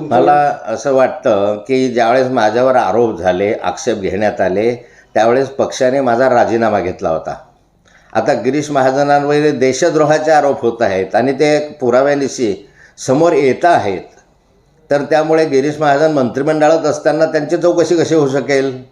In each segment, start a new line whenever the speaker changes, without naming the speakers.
तुमचं?
मला असं वाटतं की ज्यावेळेस माझ्यावर आरोप झाले आक्षेप घेण्यात आले त्यावेळेस पक्षाने माझा राजीनामा घेतला होता. आता गिरीश महाजनांवर देशद्रोहाचे आरोप होत आहेत आणि ते पुराव्यानिशी समोर येत आहेत. तर त्यामुळे गिरीश महाजन मंत्रिमंडळात असताना त्यांची चौकशी कशी होऊ शकेल?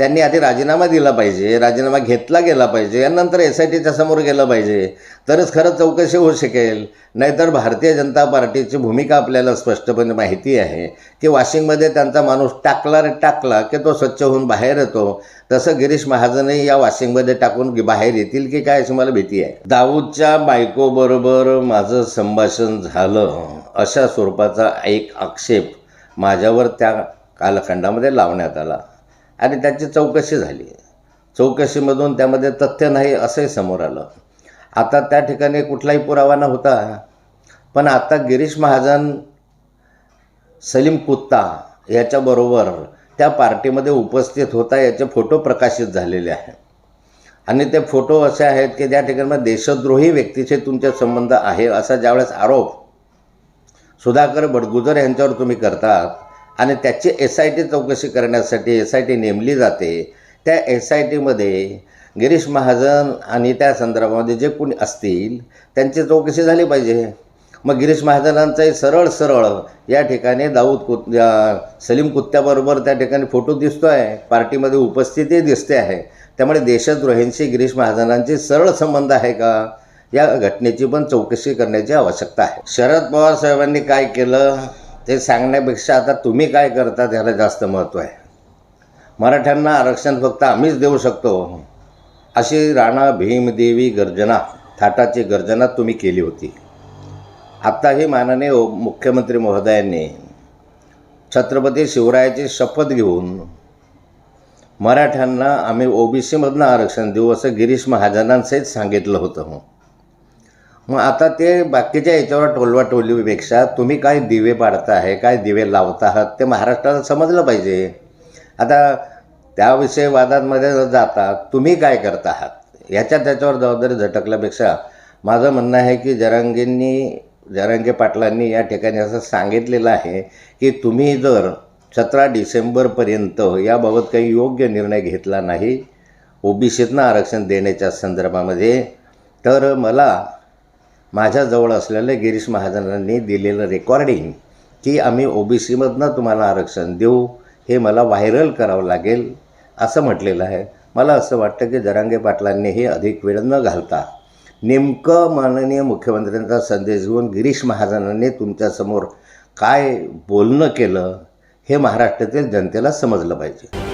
त्यांनी आधी राजीनामा दिला पाहिजे राजीनामा घेतला गेला पाहिजे आणि नंतर एस आय टीच्या समोर गेलं पाहिजे. तरच खरं चौकशी होऊ शकेल. नाहीतर भारतीय जनता पार्टीची भूमिका आपल्याला स्पष्टपणे माहिती आहे की वाशिंगमध्ये त्यांचा माणूस टाकला रे टाकला की तो स्वच्छ होऊन बाहेर येतो. तसं गिरीश महाजनही या वाशिंगमध्ये टाकून बाहेर येतील की काय अशी मला भीती आहे. दाऊदच्या बायकोबरोबर माझं संभाषण झालं अशा स्वरूपाचा एक आक्षेप माझ्यावर त्या कालखंडामध्ये लावण्यात आला. आणि त्याची चौकशी झाली. चौकशीमधून त्यामध्ये तथ्य नाही असंही समोर आलं. आता त्या ठिकाणी कुठलाही पुरावा नव्हता पण आता गिरीश महाजन सलीम कुत्ता याच्याबरोबर त्या पार्टीमध्ये उपस्थित होता याचे फोटो प्रकाशित झालेले आहे. आणि ते फोटो असे आहेत की ज्या ठिकाणी देशद्रोही व्यक्तीचे तुमचे संबंध आहे असा ज्यावेळेस आरोप सुधाकर बडगुजर यांच्यावर तुम्ही करतात आणि त्याची एस आय टी चौकशी करण्यासाठी एस आय टी नेमली जाते. त्या एस आय टीमध्ये गिरीश महाजन आणि त्या संदर्भामध्ये जे कोणी असतील त्यांची चौकशी झाली पाहिजे. मग गिरीश महाजनांचाही सरळ सरळ या ठिकाणी दाऊद कुत सलीम कुत्त्याबरोबर त्या ठिकाणी फोटो दिसतो आहे पार्टीमध्ये उपस्थिती दिसते आहे. त्यामुळे देशद्रोहींशी गिरीश महाजनांची सरळ संबंध आहे का? या घटनेची पण चौकशी करण्याची आवश्यकता आहे. शरद पवार साहेबांनी काय केलं? ते सांगण्यापेक्षा आता तुम्ही काय करता त्याला जास्त महत्त्व आहे. मराठ्यांना आरक्षण फक्त आम्हीच देऊ शकतो. अशी राणा भीमदेवी गर्जना थाटाची गर्जना तुम्ही केली होती. आत्ताही माननीय ओ- मुख्यमंत्री महोदयांनी छत्रपती शिवरायाची शपथ घेऊन मराठ्यांना आम्ही ओबीसीमधनं आरक्षण देऊ असं गिरीश महाजनांसहित सांगितलं होतं. मग आता ते बाकीच्या याच्यावर टोलवाटोलवीपेक्षा तुम्ही काय दिवे पाडता आहे काय दिवे लावता आहात ते महाराष्ट्राला समजलं पाहिजे. आता त्याविषयी वादांमध्ये न जाता तुम्ही काय करता आहात याच्या त्याच्यावर जबाबदारी झटकल्यापेक्षा माझं म्हणणं आहे की जरांगेंनी जरांगे पाटलांनी या ठिकाणी असं सांगितलेलं आहे की तुम्ही जर सतरा डिसेंबरपर्यंत याबाबत काही योग्य निर्णय घेतला नाही ओबीसीतनं आरक्षण देण्याच्या संदर्भामध्ये तर मला माझ्याजवळ असलेल्या गिरीश महाजनांनी दिलेलं रेकॉर्डिंग की आम्ही ओ बी सीमधनं तुम्हाला आरक्षण देऊ हे मला व्हायरल करावं लागेल असं म्हटलेलं आहे. मला असं वाटतं की जरांगे पाटलांनी हे अधिक वेळ न घालता नेमकं माननीय मुख्यमंत्र्यांचा संदेश घेऊन गिरीश महाजनांनी तुमच्यासमोर काय बोलणं केलं हे महाराष्ट्रातील जनतेला समजलं पाहिजे.